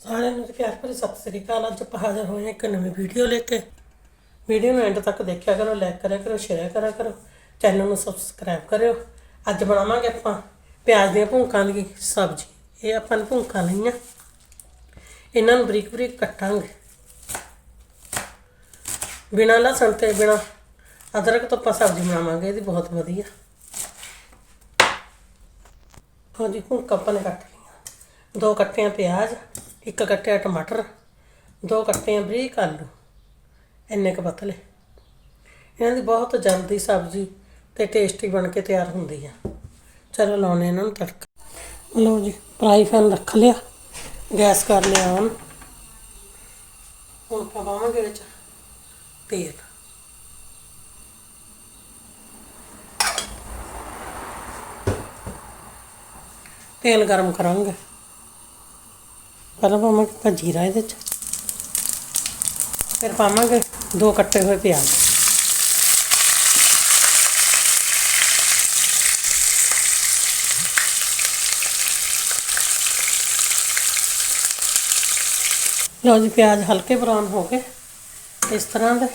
ਸਾਰਿਆਂ ਨੂੰ ਪਿਆਰ ਭਰੀ ਸਤਿ ਸ੍ਰੀ ਅਕਾਲ। ਅੱਜ ਆਪਾਂ ਹਾਜ਼ਰ ਹੋਏ ਹਾਂ ਇੱਕ ਨਵੀਂ ਵੀਡੀਓ ਲੈ ਕੇ। ਵੀਡੀਓ ਨੂੰ ਐਂਡ ਤੱਕ ਦੇਖਿਆ ਕਰੋ ਲਾਈਕ ਕਰਿਆ ਕਰੋ ਸ਼ੇਅਰ ਕਰਿਆ ਕਰੋ। ਚੈਨਲ ਨੂੰ ਸਬਸਕ੍ਰਾਈਬ ਕਰਿਓ। ਅੱਜ ਬਣਾਵਾਂਗੇ ਆਪਾਂ ਪਿਆਜ਼ ਦੀਆਂ ਭੁੰਕਾਂ ਦੀ ਸਬਜ਼ੀ। ਇਹ ਆਪਾਂ ਨੇ ਭੁੰਕਾਂ ਲਈਆਂ। ਇਹਨਾਂ ਨੂੰ ਬਰੀਕ ਬਰੀਕ ਕੱਟਾਂਗੇ। ਬਿਨਾਂ ਲਸਣ ਤੇ ਬਿਨਾਂ ਅਦਰਕ ਤੋਂ ਆਪਾਂ ਸਬਜ਼ੀ ਬਣਾਵਾਂਗੇ। ਇਹਦੀ ਬਹੁਤ ਵਧੀਆ। ਹਾਂਜੀ ਭੁੰਕਾਂ ਆਪਾਂ ਨੇ ਕੱਟ ਲਈਆਂ। ਦੋ ਕੱਟਿਆਂ ਪਿਆਜ਼। ਇੱਕ ਕੱਟਿਆ ਟਮਾਟਰ, ਦੋ ਕੱਟੇ ਆ ਬਰੀਕ ਆਲੂ, ਇੰਨੇ ਕੁ ਪਤਲੇ। ਇਹਨਾਂ ਦੀ ਬਹੁਤ ਜਲਦੀ ਸਬਜ਼ੀ ਤੇ ਟੇਸਟੀ ਬਣ ਕੇ ਤਿਆਰ ਹੁੰਦੀ ਆ। ਚਲੋ ਲਾਉਣੇ ਇਹਨਾਂ ਨੂੰ ਤੜਕਾ। ਲਓ ਜੀ, ਫਰਾਈ ਪੈਨ ਰੱਖ ਲਿਆ, ਗੈਸ ਕਰ ਲਿਆ ਔਨ ਹੁਣ ਆਪਾਂ ਪਾਵਾਂਗੇ ਵਿੱਚ ਤੇਲ। ਤੇਲ ਗਰਮ ਕਰਾਂਗੇ। ਪਹਿਲਾਂ ਪਾਵਾਂਗੇ ਆਪਾਂ ਜੀਰਾ ਇਹਦੇ ਚ, ਫਿਰ ਪਾਵਾਂਗੇ ਦੋ ਕੱਟੇ ਹੋਏ ਪਿਆਜ਼। ਲਓ ਜੀ, ਪਿਆਜ਼ ਹਲਕੇ ਬਰਾਊਨ ਹੋ ਗਏ। ਇਸ ਤਰ੍ਹਾਂ ਦੇ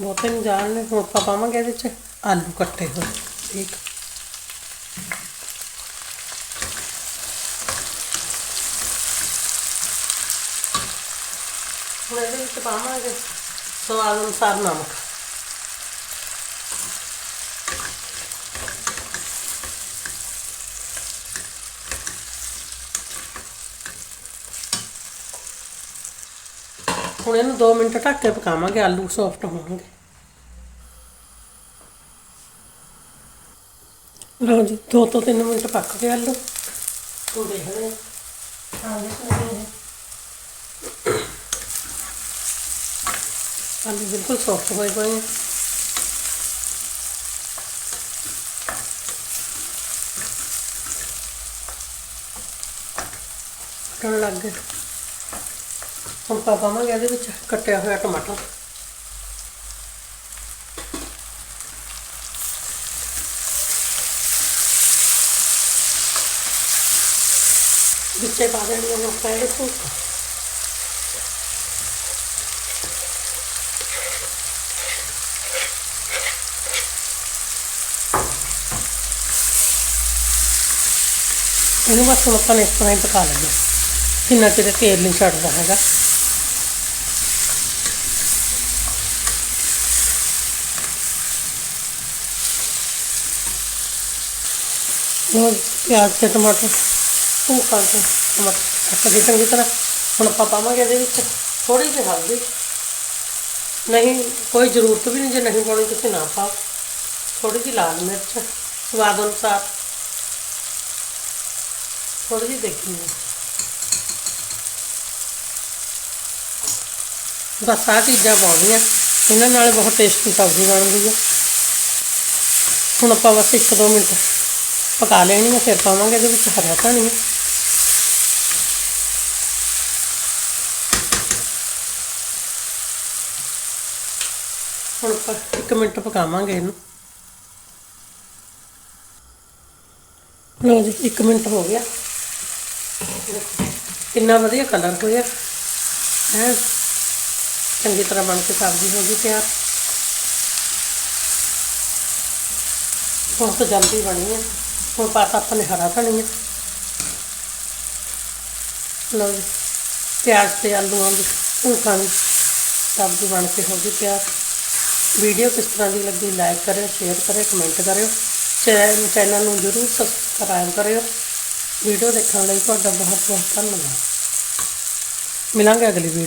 ਬਹੁਤੇ ਨਹੀਂ ਜਾਣਨੇ ਹੁਣ ਆਪਾਂ ਪਾਵਾਂਗੇ ਇਹਦੇ ਚ ਆਲੂ ਕੱਟੇ ਹੋਏ, ਠੀਕ। ਹੁਣ ਇਹਦੇ ਵਿੱਚ ਪਾਵਾਂਗੇ, ਸਵਾਦ ਅਨੁਸਾਰ ਨਮਕ। ਹੁਣ ਇਹਨੂੰ 2 ਮਿੰਟ ਢੱਕ ਕੇ ਪਕਾਵਾਂਗੇ, ਆਲੂ ਸੌਫਟ ਹੋਣਗੇ। ਲਓ ਜੀ 2 ਤੋਂ 3 ਮਿੰਟ ਪੱਕ ਗਏ ਆਲੂ। ਹੁਣ ਦੇਖਦੇ ਹਾਂ ਹਾਂ ਦੇਖਦੇ ਹਾਂ ਆਲੂ ਬਿਲਕੁਲ ਸੌਫਟ ਹੋਏ ਪਏ ਆ ਟਣ ਲੱਗ ਗਏ ਹੁਣ ਪਾ ਪਾਵਾਂਗੇ ਇਹਦੇ ਵਿੱਚ ਕੱਟਿਆ ਹੋਇਆ ਟਮਾਟਰ ਵਿੱਚੇ ਪਾ ਦੇਣੀ ਉਹ ਪਹਿਲੇ ਭੁੱਕ ਇਹਨੂੰ ਬਸ ਹੁਣ ਆਪਾਂ ਨੇ ਇਸ ਤਰ੍ਹਾਂ ਹੀ ਪਕਾ ਲੈਣਾ ਕਿੰਨਾ ਚਿਰ ਤੇਲ ਨਹੀਂ ਛੱਡਦਾ ਹੈਗਾ। ਲਓ ਪਿਆਜ਼ ਤੇ ਟਮਾਟਰ ਭੁੰਕਾਂ ਤੇ ਟਮਾਟਰ ਕੱਟ ਦੇ ਚੰਗੀ ਤਰ੍ਹਾਂ। ਹੁਣ ਆਪਾਂ ਪਾਵਾਂਗੇ ਇਹਦੇ ਵਿੱਚ ਥੋੜੀ ਜਿਹੀ ਹਲਦੀ। ਨਹੀਂ, ਕੋਈ ਜ਼ਰੂਰਤ ਵੀ ਨਹੀਂ ਜੇ ਨਹੀਂ ਪਾਉਣੀ, ਤੁਸੀਂ ਨਾ ਪਾਓ। ਥੋੜੀ ਜਿਹੀ ਲਾਲ ਮਿਰਚ, ਸਵਾਦ ਅਨੁਸਾਰ। ਥੋੜੀ ਜਿਹੀ ਦੇਖੀ ਬਸ ਆਹ ਚੀਜ਼ਾਂ ਪਾਉਣੀਆਂ। ਇਹਨਾਂ ਨਾਲ ਬਹੁਤ ਟੇਸਟੀ ਸਬਜ਼ੀ ਬਣਦੀ ਹੈ ਹੁਣ ਆਪਾਂ ਬਸ 1-2 ਮਿੰਟ ਪਕਾ ਲੈਣੀ ਹੈ ਫਿਰ ਪਾਵਾਂਗੇ ਇਹਦੇ ਵਿੱਚ ਹਰਾ ਧਨੀਆ। ਹੁਣ ਆਪਾਂ 1 ਮਿੰਟ ਪਕਾਵਾਂਗੇ ਇਹਨੂੰ। ਲਓ ਜੀ 1 ਮਿੰਟ ਹੋ ਗਿਆ। ਕਿੰਨਾ ਵਧੀਆ ਕਲਰ ਹੋਇਆ। ਹੈ? ਚੰਗੀ ਤਰ੍ਹਾਂ ਬਣ ਕੇ ਸਬਜ਼ੀ ਹੋ ਗਈ ਤਿਆਰ। ਬਹੁਤ ਜਲਦੀ ਬਣੀ ਹੈ ਹੁਣ ਪਾਤਾ ਆਪਾਂ ਨੇ ਹਰਾ ਧਨੀਆ ਲਓ ਜੀ, ਪਿਆਜ਼ ਤੇ ਆਲੂਆਂ ਦੀ ਭੁੰਕਾਂ ਦੀ ਸਬਜ਼ੀ ਬਣ ਕੇ ਹੋ ਗਈ ਤਿਆਰ। ਵੀਡੀਓ ਕਿਸ ਤਰ੍ਹਾਂ ਦੀ ਲੱਗੀ ਲਾਈਕ ਕਰਿਓ ਸ਼ੇਅਰ ਕਰਿਓ ਕਮੈਂਟ ਕਰਿਓ। ਚੈਨ ਚੈਨਲ ਨੂੰ ਜਰੂਰ ਸਬਸਕ੍ਰਾਈਬ ਕਰਿਓ। ਵੀਡੀਓ ਦੇਖਣ ਲਈ ਤੁਹਾਡਾ ਬਹੁਤ ਬਹੁਤ ਧੰਨਵਾਦ। ਮਿਲਾਂਗੇ ਅਗਲੀ ਵੀਡੀਓ।